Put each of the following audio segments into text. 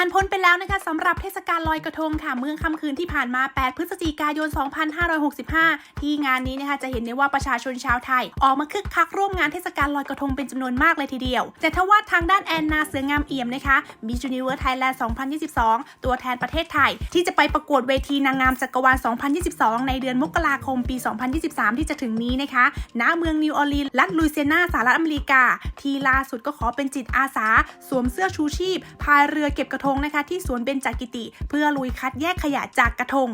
ผ่านพ้นไปแล้วนะคะสำหรับเทศกาลลอยกระทงค่ะเมื่อค่ำคืนที่ผ่านมา 8 พฤศจิกายน 2565 ที่งานนี้นะคะจะเห็นได้ว่าประชาชนชาวไทย ออกมาคึกคักร่วมงานเทศกาลลอยกระทงเป็นจำนวนมากเลยทีเดียว แต่ทว่าทางด้านแอนนาเสืองามเอี่ยมนะคะ Miss Universe Thailand 2022 ตัวแทนประเทศไทย ที่จะไปประกวดเวทีนางงามจักรวาล 2022 ในเดือนมกราคมปี 2023 ที่จะถึงนี้นะคะณเมืองนิวออร์ลีนส์รัฐลุยเซียนาสหรัฐอเมริกา ที่ล่าสุดก็ขอเป็นจิตอาสา สวมเสื้อชูชีพพายเรือเก็บกระทงนะคะที่สวนเบญจกิติ เพื่อลุยคัดแยกขยะจากกระทง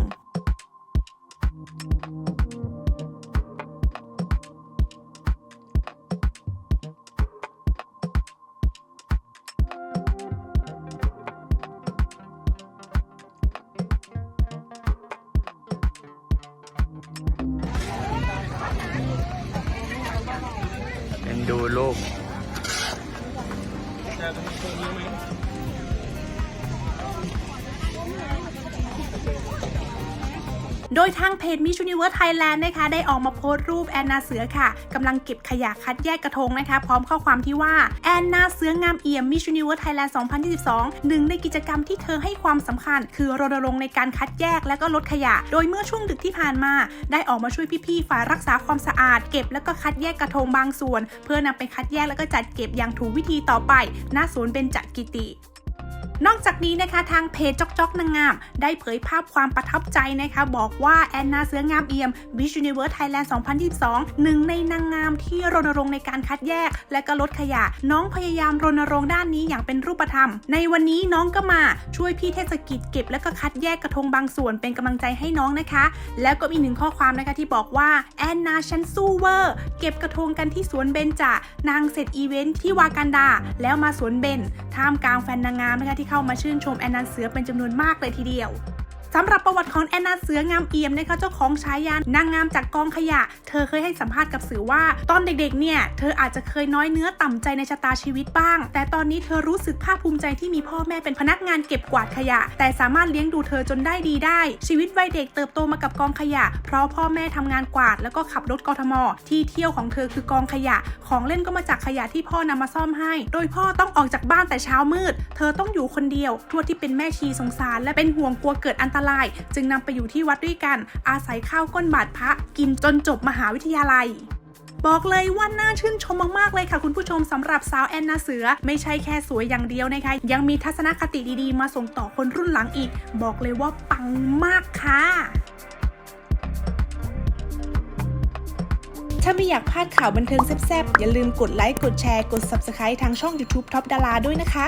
เป็นดูลูก โดยทางเพจ Miss Universe Thailand นะคะได้ออกมาโพสต์รูปแอนนาเสือค่ะกำลังเก็บขยะคัดแยกกระทงนะคะ พร้อมข้อความที่ว่าแอนนาเสืองามเอี่ยม Miss Universe Thailand 2022 หนึ่งในกิจกรรมที่เธอให้ความสำคัญ คือรณรงค์ในการคัดแยกและก็ลดขยะ โดยเมื่อช่วงดึกที่ผ่านมา ได้ออกมาช่วยพี่ๆฝ่ายรักษาความสะอาด เก็บแล้วก็คัดแยกกระทงบางส่วน เพื่อนำไปคัดแยกแล้วก็จัดเก็บอย่างถูกวิธีต่อไปณสวนเบญจกิติ นอกจากนี้นะคะทางเพจจอกจอกนางงาม ได้เผยภาพความประทับใจนะคะ บอกว่าแอนนาเสืองามเอี่ยม Miss Universe Thailand 2022 หนึ่งในนางงามที่รณรงค์ในการคัดแยก และก็ลดขยะ น้องพยายามรณรงค์ด้านนี้อย่างเป็นรูปธรรม ในวันนี้น้องก็มาช่วยพี่เทศกิจเก็บ และก็คัดแยกกระทงบางส่วนเป็นกำลังใจให้น้องนะคะ แล้วก็มีหนึ่งข้อความนะคะที่บอกว่าแอนนาฉันสู้เวอร์เก็บกระทงกันที่สวนเบญจนางเสร็จอีเวนท์ที่วากันดาแล้วมาสวนเบญท่ามกลางแฟนนางงามนะคะที่เข้ามาชื่นชมแอนนาเสือเป็นจำนวนมากเลยทีเดียว สำหรับประวัติของแอนนาเสืองามเอี่ยมนะคะเจ้าของฉายานางงามจากกองขยะ เธอเคยให้สัมภาษณ์กับสื่อว่า ตอนเด็กๆ เนี่ย เธออาจจะเคยน้อยเนื้อต่ำใจในชะตาชีวิตบ้าง แต่ตอนนี้เธอรู้สึกภาคภูมิใจที่มีพ่อแม่เป็นพนักงานเก็บกวาดขยะ แต่สามารถเลี้ยงดูเธอจนได้ดีได้ ชีวิตวัยเด็กเติบโตมากับกองขยะ เพราะพ่อแม่ทำงานกวาด แล้วก็ขับรถกทม ที่เที่ยวของเธอคือกองขยะ ของเล่นก็มาจากขยะที่พ่อนำมาซ่อมให้ โดยพ่อต้องออกจากบ้านแต่เช้ามืด เธอต้องอยู่คนเดียวทวดที่เป็นแม่ชีสงสารและเป็นห่วงกลัวเกิดอันตรายจึงนำไปอยู่ที่วัดด้วยกัน อาศัยข้าวก้นบาทพระกินจนจบมหาวิทยาลัยบอกเลยว่าน่าชื่นชมมากๆเลยค่ะคุณผู้ชมสำหรับสาวแอนนาเสือ ไม่ใช่แค่สวยอย่างเดียวนะคะ ยังมีทัศนคติดีๆ มาส่งต่อคนรุ่นหลังอีก บอกเลยว่าปังมากค่ะถ้าไม่อยากพลาดข่าวบันเทิงแซ่บๆ อย่าลืมกดไลค์ กดแชร์ กด Subscribe ทางช่อง YouTube Top ดาราด้วยนะคะ